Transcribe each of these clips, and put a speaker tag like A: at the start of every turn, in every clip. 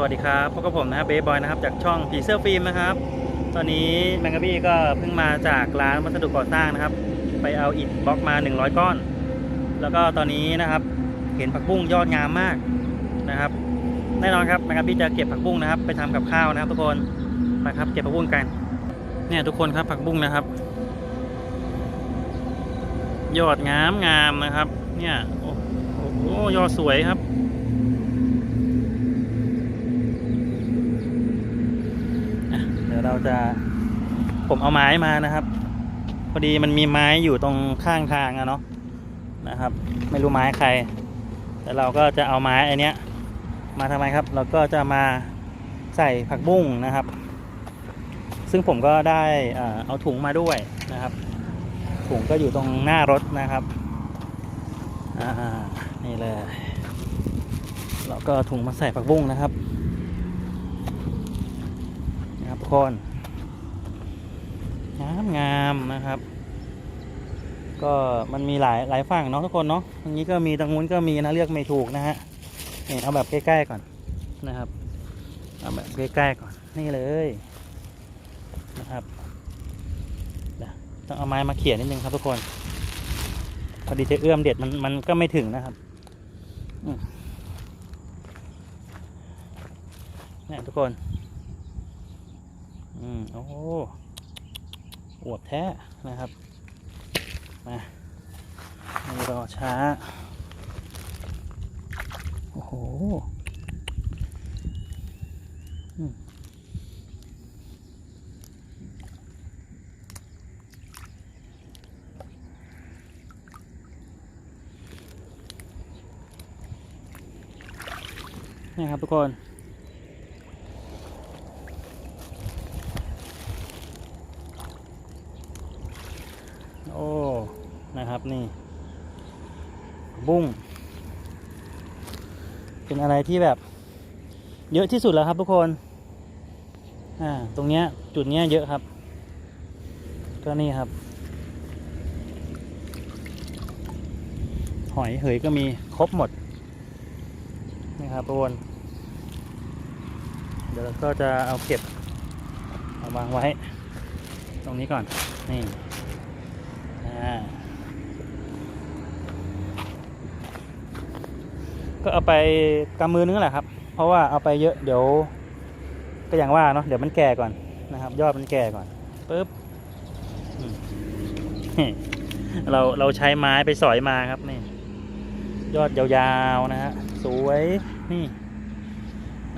A: สวัสดีครับพบกับผมนะครับเบย์บอยนะครับจากช่องผีเสื้อฟิล์มนะครับ ตอนนี้แมงกะบี้ก็เพิ่งมาจากร้านวัสดุก่อสร้างนะครับ ไปเอาอิฐบล็อกมา 100 ก้อน แล้วก็ตอนนี้นะครับเห็นผักบุ้งยอดงามมากนะครับ แน่นอนครับแมงกะบี้จะเก็บผักบุ้งนะครับ ไปทำกับข้าวนะครับทุกคนไปครับเก็บผักบุ้งกัน เนี่ยทุกคนครับผักบุ้งนะครับ ยอดงามงามนะครับ เนี่ยโอ้โหยอดสวยครับ อะเดี๋ยวเรา จะ ผมเอาไม้มานะครับ พอดีมันมีไม้อยู่ตรงข้างทางอะเนาะนะครับ ไม่รู้ไม้ใคร แต่เราก็จะเอาไม้อันเนี้ย มาทำไมครับ เราก็จะมาใส่ผักบุ้งนะครับ ซึ่งผมก็ได้เอาถุงมาด้วยนะครับ ถุงก็อยู่ตรงหน้ารถนะครับอ่านี่เลยเราก็ถุงมาใส่ผักบุ้งนะครับ นะ ครับทุกคนงามงามนะครับ ก็มันมีหลายหลายฝั่งเนาะทุกคนเนาะตรงนี้ก็มีตรงนู้นก็มีนะเลือกไม่ถูกนะฮะนี่เอาแบบใกล้ๆก่อนนะครับเอาแบบใกล้ๆก่อนนี่เลยนะครับต้องเอาไม้มาเขี่ยนิดนึงครับทุกคนพอดีจะเอื้อมเด็ดมันมันก็ไม่ถึงนะครับเนี่ยทุกคน อืม โอ้โหอวบแท้นะครับ มาไม่รอช้า โอ้โหนี่ครับทุกคน โอ้ นะครับนี่ บุ้ง เป็น อะไรที่แบบ เยอะที่สุดแล้วครับทุกคนอ่าตรงเนี้ยจุดเนี้ยเยอะครับ ก็นี่ครับ หอยเหยก็มีครบหมดนี่ครับทุกคนเดี๋ยวเราก็จะเอาเก็บเอาวางไว้ ตรงนี้ก่อนนี่อ่า ก็เอาไปกำมือนึงแหละครับ เพราะว่าเอาไปเยอะเดี๋ยว ก็อย่างว่าเนาะเดี๋ยวมันแก่ก่อนนะครับ ยอดมันแก่ก่อนปึ๊บเราเราใช้ไม้ไปสอยมาครับนี่ ยอดยาวๆนะฮะสวยนี่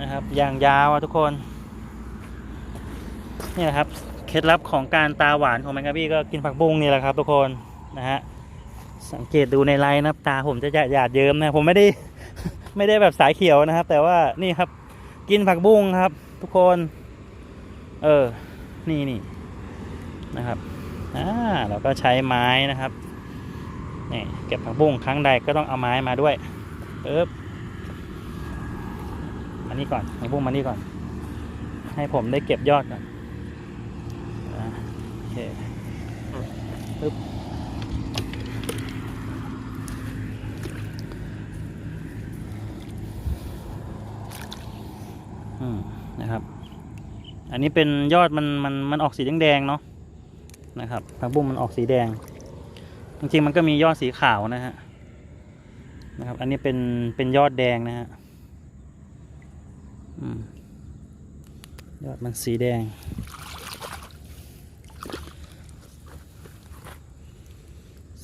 A: นะครับอย่างยาวอะทุกคนนี่นะครับเคล็ดลับของการตาหวานของแมงกะบี้ก็กินผักบุ้งนี่แหละครับ ทุกคนนะฮะสังเกตดูในไลน์นะตาผมจะหยาดหยาดเยิ้มนะผมไม่ได้ ไม่ได้แบบสายเขียวนะครับ แต่ว่านี่ครับ กินผักบุ้งครับ ทุกคน เออ นี่นี่นะครับอ่าเราก็ใช้ไม้นะครับนี่เก็บผักบุ้งครั้งใดก็ต้องเอาไม้มาด้วยปึ๊บมานี่ก่อนผักบุ้งมานี่ก่อน ให้ผมได้เก็บยอดก่อนอ่าโอเคปึ๊บอืม นะครับ อันนี้เป็นยอดมันมันมันออกสีแดงๆเนาะนะครับผักบุ้งมันออกสีแดง จริงๆมันก็มียอดสีขาวนะฮะนะครับ อันนี้เป็นเป็นยอดแดงนะฮะยอดมันสีแดง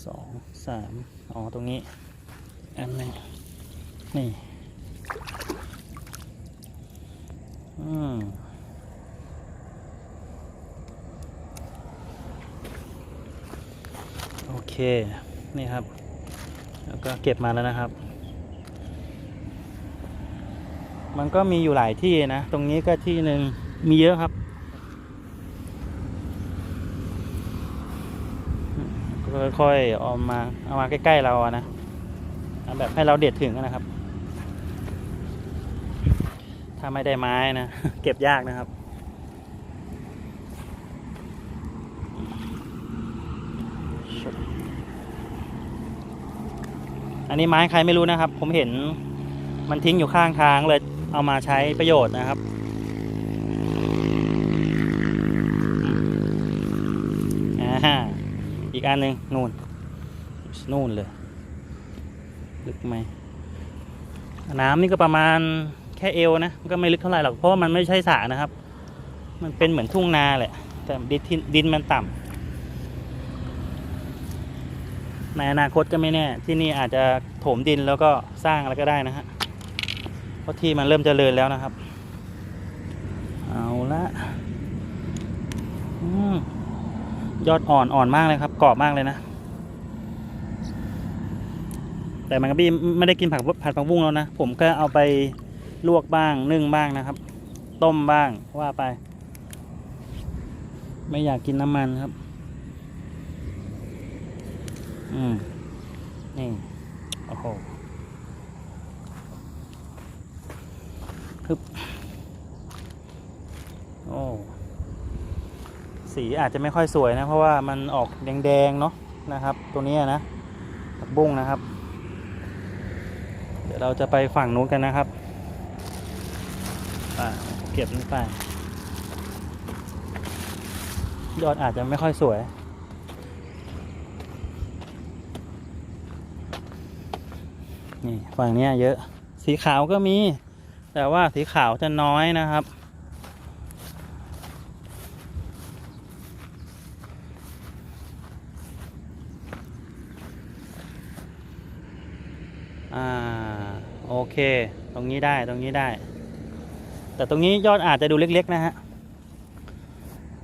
A: สองสามอ๋อตรงนี้ อันนึงนี่ อืมโอเค นี่ครับ แล้วก็เก็บมาแล้วนะครับ มันก็มีอยู่หลายที่นะ ตรงนี้ก็ที่หนึ่งมีเยอะครับค่อยๆเอามาเอามาใกล้ ๆ เราอะนะเอาแบบให้เราเด็ดถึงนะครับ ถ้าไม่ได้ไม้นะ เก็บยากนะครับ อันนี้ไม้ใครไม่รู้นะครับ ผมเห็นมันทิ้งอยู่ข้างทางเลยเอามาใช้ประโยชน์นะครับอ่าอีกอันหนึ่งนู่นนู่นเลย ลึกไหม น้ำนี่ก็ประมาณ แค่เอวนะก็ไม่ลึกเท่าไหร่หรอกเพราะว่ามันไม่ใช่สระนะครับ มันเป็นเหมือนทุ่งนาแหละ แต่ดินดินมันต่ำในอนาคตก็ไม่แน่ ที่นี่อาจจะถมดินแล้วก็สร้างอะไรก็ได้นะฮะเพราะที่มันเริ่มจเจริญแล้วนะครับ เอาละอยอดอ่อนอ่อนมากเลยครับกรอบมากเลยนะแต่มันก็บี้ไม่ได้กินผักผัดผักบุ้งแล้วนะ ผมก็เอาไป ลวกบ้างนึ่งบ้างนะครับ ต้มบ้างว่าไป ไม่อยากกินน้ำมันครับ อืมนี่โอ้โหฮึบโอ้สีอาจจะไม่ค่อยสวยนะ เพราะว่ามันออกแดงๆเนาะนะครับ ตัวนี้นะผักบุ้งนะครับ เดี๋ยวเราจะไปฝั่งนู้นกันนะครับ อ่าเก็บนี่ไป ยอดอาจจะไม่ค่อยสวย นี่ฝั่งนี้เยอะ สีขาวก็มี แต่ว่าสีขาวจะน้อยนะครับอ่าโอเค ตรงนี้ได้ ตรงนี้ได้ แต่ตรงนี้ยอดอาจจะดูเล็กๆนะฮะ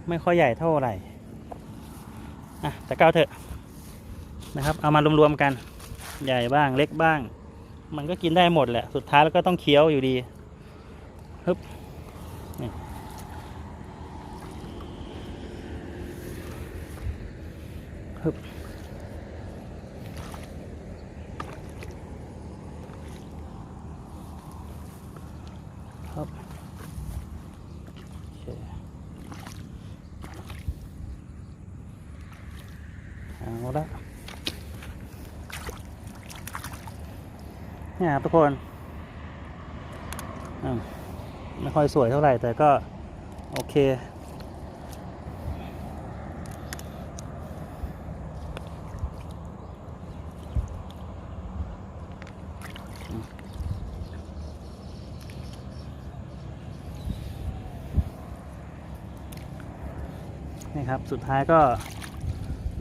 A: ไม่ค่อยใหญ่เท่าไหร่อะแต่ก้าวเถอะนะครับ เอามารวมๆกัน ใหญ่บ้างเล็กบ้าง มันก็กินได้หมดแหละ สุดท้ายแล้วก็ต้องเคี้ยวอยู่ดีฮึบนี่ฮึบโอเคเอาละเนี่ยครับทุกคนไม่ค่อยสวยเท่าไหร่แต่ก็ โอเค นี่ครับ สุดท้ายก็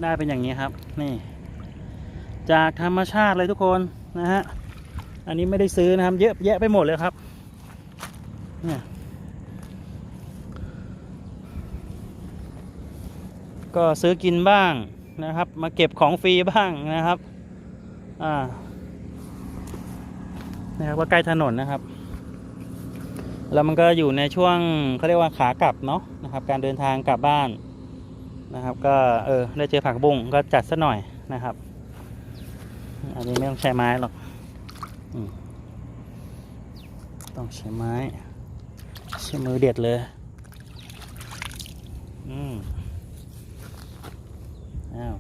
A: ได้เป็นอย่างนี้ครับ นี่ จากธรรมชาติเลยทุกคนนะฮะ อันนี้ไม่ได้ซื้อนะครับ เยอะแยะไปหมดเลยครับเนี่ยก็ซื้อกินบ้างนะครับ มาเก็บของฟรีบ้างนะครับอ่านะครับว่าใกล้ถนนนะครับแล้วมันก็อยู่ในช่วงเขาเรียกว่าขากลับเนาะนะครับ การเดินทางกลับบ้านนะครับ ก็เออได้เจอผักบุ้งก็จัดซะหน่อยนะครับ อันนี้ไม่ต้องใช้ไม้หรอก ต้องใช้ไม้ ใช้มือเด็ดเลยอืมอ้าว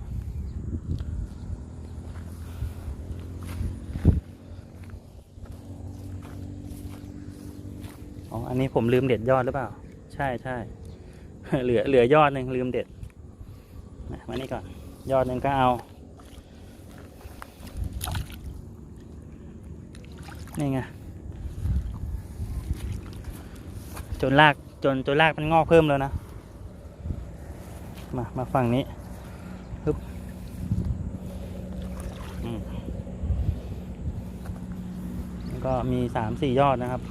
A: อ๋อ อันนี้ผมลืมเด็ดยอดหรือเปล่า ใช่ใช่เหลือเหลือยอดหนึ่งลืมเด็ดมามานี่ก่อน ยอดหนึ่งก็เอา นี่ไงจนรากจนจนรากมันงอกเพิ่มแล้วนะ มามาฝั่งนี้ปึ๊บก็มีสามสี่ยอดนะครับ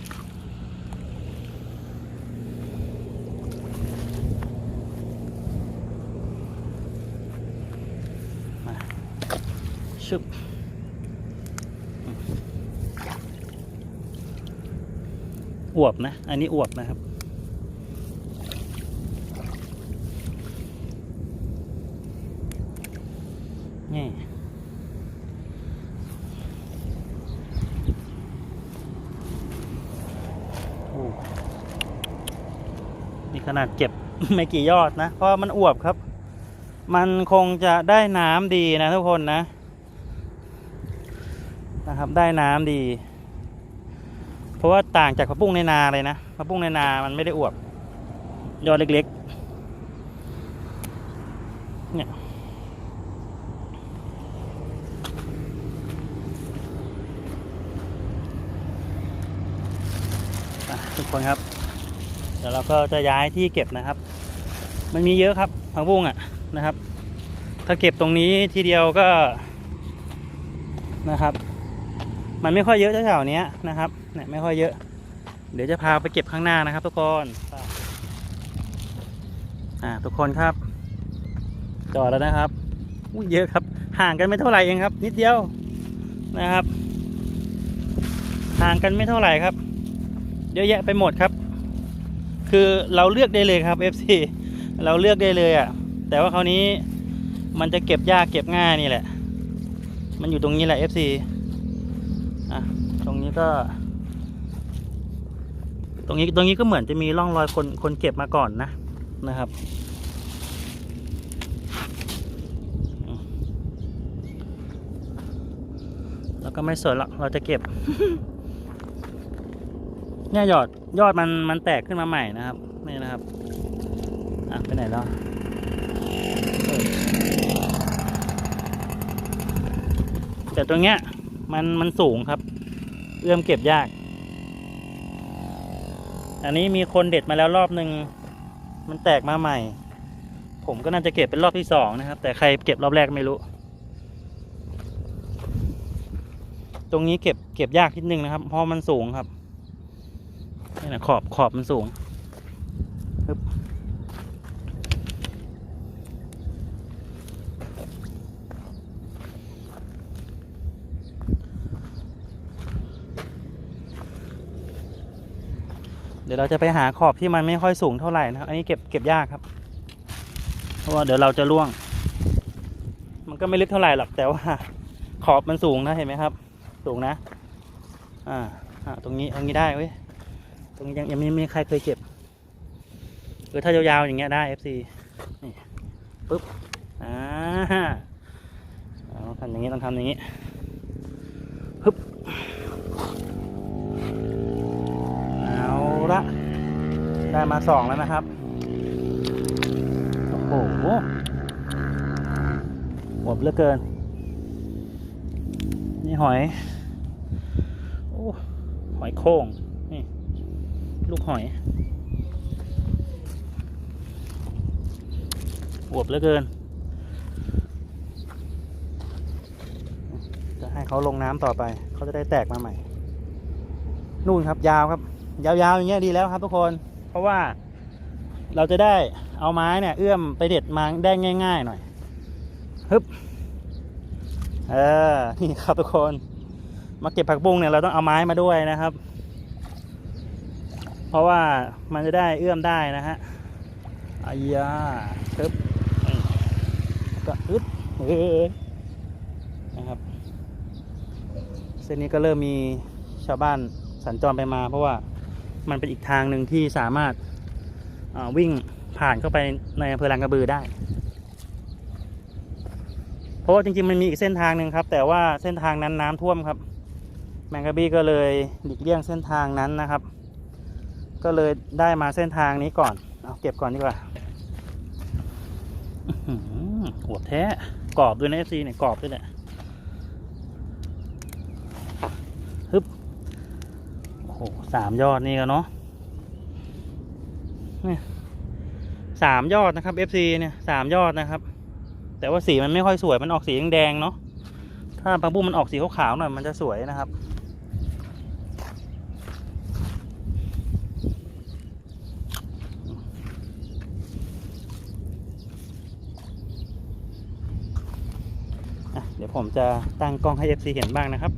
A: มาชึบอืม อวบนะ อันนี้อวบนะครับ นี่โอ้นี่ขนาดเก็บไม่กี่ยอดนะ เพราะมันอวบครับ มันคงจะได้น้ำดีนะทุกคนนะ นะครับ ได้น้ำดี เพราะว่าต่างจากผักบุ้งในนาเลยนะผักบุ้งในนามันไม่ได้อวบยอดเล็กๆ เนี่ยทุกคนครับ เดี๋ยวเราก็จะย้ายที่เก็บนะครับ มันมีเยอะครับผักบุ้งอะนะครับ ถ้าเก็บตรงนี้ทีเดียวก็นะครับ มันไม่ค่อยเยอะแถวๆเนี้ยนะครับเนี่ยไม่ค่อยเยอะ เดี๋ยวจะพาไปเก็บข้างหน้านะครับ ทุกคนอ่าทุกคนครับ จอดแล้วนะครับอุ้ยเยอะครับ ห่างกันไม่เท่าไหร่เองครับ นิดเดียวนะครับ ห่างกันไม่เท่าไหร่ครับ เยอะแยะไปหมดครับ คือเราเลือกได้เลยครับ FC เราเลือกได้เลยอะ่ะ แต่ว่าคราวนี้มันจะเก็บยากเก็บง่ายนี่แหละ มันอยู่ตรงนี้แหละ FC ตรงนี้ก็ ตรงนี้ตรงนี้ก็เหมือนจะมีร่องรอยคนคนเก็บมาก่อนนะนะครับแล้วก็ไม่สนหรอกเราจะเก็บเนี่ยยอดยอดมันมันแตกขึ้นมาใหม่นะครับนี่นะครับอะไปไหนแล้วแต่ตรงเนี้ยมันมันสูงครับ เอื้อมเก็บยาก อันนี้มีคนเด็ดมาแล้วรอบหนึ่งมันแตกมาใหม่ ผมก็น่าจะเก็บเป็นรอบที่สองนะครับ แต่ใครเก็บรอบแรกไม่รู้ ตรงนี้เก็บเก็บยากนิดนึงนะครับ เพราะมันสูงครับนี่นะขอบขอบมันสูง ดี๋ยวเราจะไปหาขอบที่มันไม่ค่อยสูงเท่าไหร่นะครับ อันนี้เก็บเก็บยากครับ เพราะว่าเดี๋ยวเราจะล่วง มันก็ไม่ลึกเท่าไหร่หรอกแต่ว่าขอบมันสูงนะเห็นไหมครับ สูงนะ อ่าอ่าตรงนี้ตรงนี้ได้เว้ยตรงนี้ยังยังไม่มีใครเคยเก็บหรือถ้ายาวๆอย่างเงี้ยได้ FC นี่ปุ๊บอ่าต้องทำอย่างนี้ต้องทำอย่างนี้ฮึบเอาละ ได้มาสองแล้วนะครับ โอ้โหหมดเหลือเกิน นี่หอย โอ้หอยโข่งนี่ ลูกหอยอวบเหลือเกิน จะให้เขาลงน้ำต่อไป เขาจะได้แตกมาใหม่ นู่นครับยาวครับ ยาวๆอย่างเงี้ยดีแล้วครับทุกคน เพราะว่าเราจะได้เอาไม้เนี่ย เอื้อมไปเด็ดมาได้ง่าย ๆ หน่อยฮึบเออนี่ครับทุกคนมาเก็บผักบุ้งเนี่ยเราต้องเอาไม้มาด้วยนะครับ เพราะว่ามันจะได้เอื้อมได้นะฮะอายาปึ๊บก็อึดเออนะครับ เส้นนี้ก็เริ่มมีชาวบ้านสัญจรไปมาเพราะว่า มันเป็นอีกทางหนึ่งที่สามารถาวิ่งผ่านเข้าไปในอำเภอลางกระบือได้ เพราะว่าจริงๆมันมีอีกเส้นทางหนึ่งครับ แต่ว่าเส้นทางนั้นน้ำท่วมครับ แมงกะบี้ก็เลยหลีกเลี่ยงเส้นทางนั้นนะครับ ก็เลยได้มาเส้นทางนี้ก่อนเอาเก็บก่อนดีกว่าหืออวแท้กรอบด้วยนะเอฟซีเนี่ยกรอบด้วยเนี่ยบ โอ้โห สามยอดนี่ก็เนาะเนี่ยสามยอดนะครับ FC เนี่ยสามยอดนะครับ แต่ว่าสีมันไม่ค่อยสวยมันออกสีแดงๆเนาะถ้าผักบุ้งมันออกสีขาวๆหน่อยมันจะสวยนะครับเดี๋ยวผมจะตั้งกล้องให้ FC เห็นบ้างนะครับ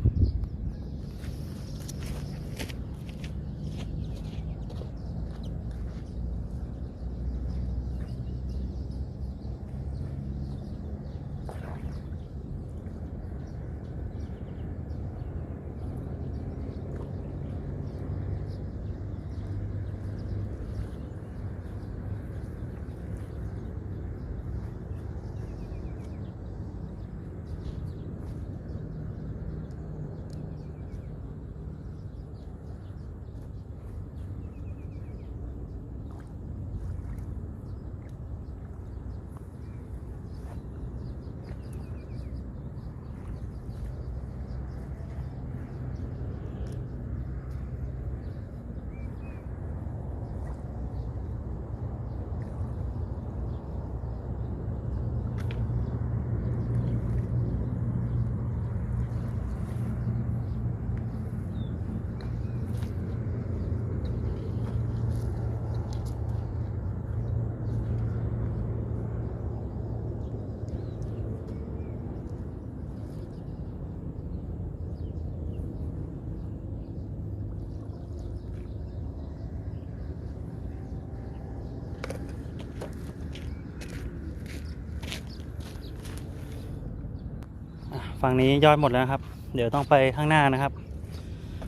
A: ฝั่งนี้ยอดหมดแล้วนะครับ เดี๋ยวต้องไปข้างหน้านะครับ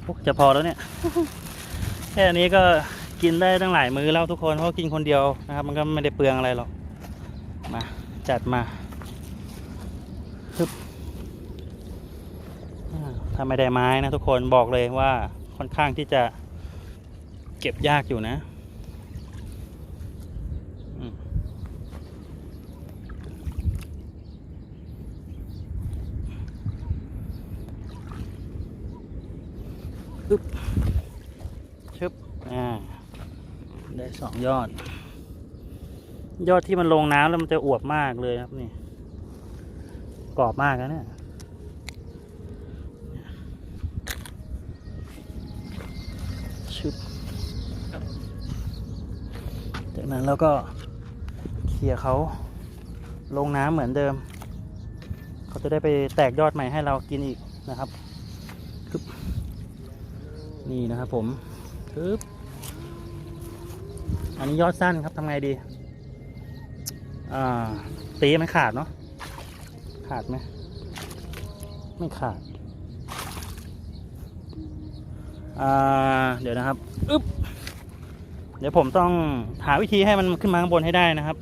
A: โอ้จะพอแล้วเนี่ย แค่นี้ก็กินได้ตั้งหลายมื้อแล้วทุกคนเพราะกินคนเดียวนะครับ มันก็ไม่ได้เปลืองอะไรหรอกมาจัดมาฮึบอ่าถ้าไม่ได้ไม้นะทุกคนบอกเลยว่าค่อนข้างที่จะเก็บยากอยู่นะอืมฮึบชึบอ่า ได้สอง ยอด ยอดที่มันลงน้ำแล้วมันจะอวบมากเลยครับนี่กรอบมากนะเนี่ยชึบจากนั้นเราก็เคลียร์เขาลงน้ำเหมือนเดิม เขาจะได้ไปแตกยอดใหม่ให้เรากินอีกนะครับนี่นะครับผมคึบ อันนี้ยอดสั้นครับทำไงดีตีมันขาดเนาะขาดไหมไม่ขาดาเดี๋ยวนะครับอึ๊บเดี๋ยวผมต้องหาวิธีให้มันขึ้นมาข้างบนให้ได้นะครับ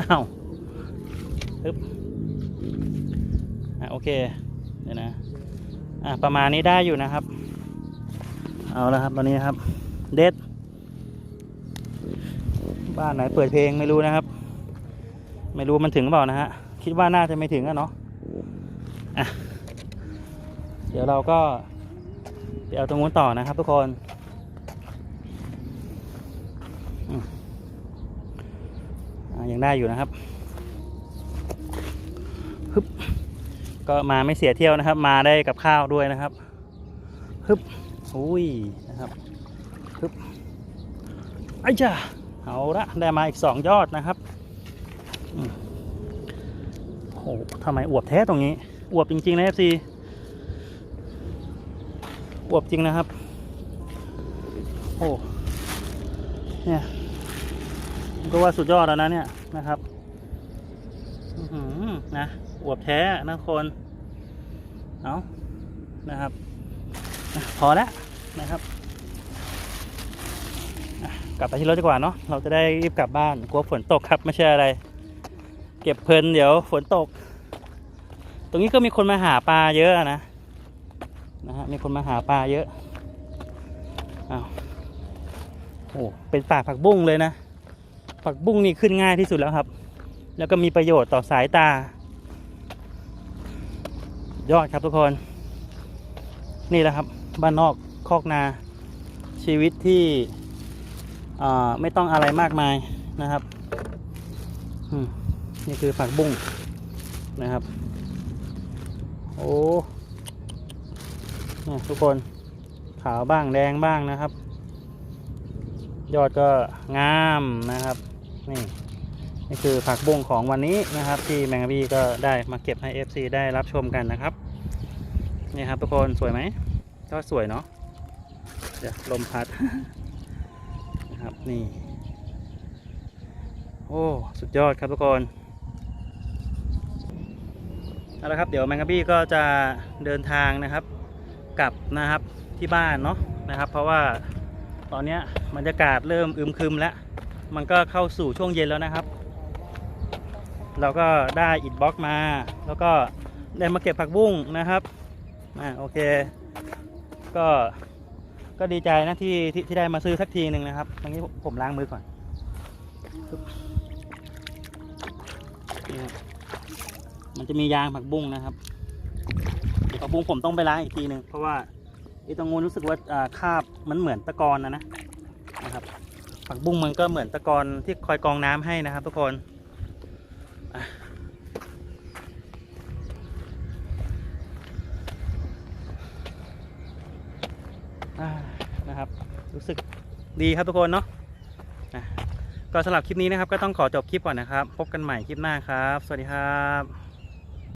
A: อ้าวอึ๊บอะโอเค เดี๋ยวนะ อะประมาณนี้ได้อยู่นะครับ เอาละครับตอนนี้ครับ เด็ด บ้านไหนเปิดเพลงไม่รู้นะครับ ไม่รู้มันถึงหรือเปล่านะฮะ คิดว่าน่าจะไม่ถึงอะเนาะอะเดี๋ยวเราก็ไปเอาตรงนู้นต่อนะครับทุกคนยังได้อยู่นะครับฮึบก็มาไม่เสียเที่ยวนะครับ มาได้กับข้าวด้วยนะครับฮึบ อุ้ยนะครับฮึบไอ้จ้าเอาละได้มาอีกสองยอดนะครับโอ้โหทำไมอวบแท้ตรงนี้ อวบจริง ๆ นะเอฟซีอวบจริงนะครับ โอ้เนี่ยก็ว่าสุดยอดแล้วนะเนี่ยนะครับอื้อหือนะอวบแท้นะคน เอานะครับ พอแล้วนะครับกลับไปที่รถดีกว่าเนาะเราจะได้รีบกลับบ้านกลัวฝนตกครับไม่ใช่อะไร เก็บเพลินเดี๋ยวฝนตก ตรงนี้ก็มีคนมาหาปลาเยอะนะนะฮะมีคนมาหาปลาเยอะอ้าวโอ้เป็นป่าผักบุ้งเลยนะผักบุ้งนี่ขึ้นง่ายที่สุดแล้วครับ แล้วก็มีประโยชน์ต่อสายตา ยอดครับทุกคน นี่แหละครับ บ้านนอกคอกนาชีวิตที่ไม่ต้องอะไรมากมายนะครับนี่คือผักบุ้งนะครับ โอ้นี่ทุกคนขาวบ้างแดงบ้างนะครับ ยอดก็งามนะครับ นี่นี่คือผักบุ้งของวันนี้นะครับ ที่แมงบีก็ได้มาเก็บให้ FC ได้รับชมกันนะครับ นี่ครับทุกคนสวยไหม ก็สวยเนาะเดี๋ยวลมพัดนะครับนี่ โอ้ สุดยอดครับทุกคนเอาละครับเดี๋ยวแมงกะบี้ก็จะเดินทางนะครับกลับนะครับที่บ้านเนาะนะครับ เพราะว่าตอนนี้บรรยากาศเริ่มอึมครึมแล้ว มันก็เข้าสู่ช่วงเย็นแล้วนะครับ เราก็ได้อิดบล็อกมา แล้วก็ได้มาเก็บผักบุ้งนะครับอ่าโอเค ก็ก็ดีใจนะที่ที่ที่ได้มาซื้อสักทีหนึ่งนะครับตรงนี้ผมผมล้างมือก่อนนี่ครับมันจะมียางผักบุ้งนะครับเดี๋ยวผักบุ้งผมต้องไปล้างอีกทีหนึ่งเพราะว่าไอ้ตรงนู้นรู้สึกว่าอ่าคราบมันเหมือนตะกอนนะนะนะครับผักบุ้งมันก็เหมือนตะกอนที่คอยกรองน้ำให้นะครับ ทุกคนอะ อ่านะครับ รู้สึก ดีครับทุกคนเนาะก็สำหรับคลิปนี้นะครับก็ต้องขอจบคลิปก่อนนะครับ พบกันใหม่คลิปหน้าครับ สวัสดีครับ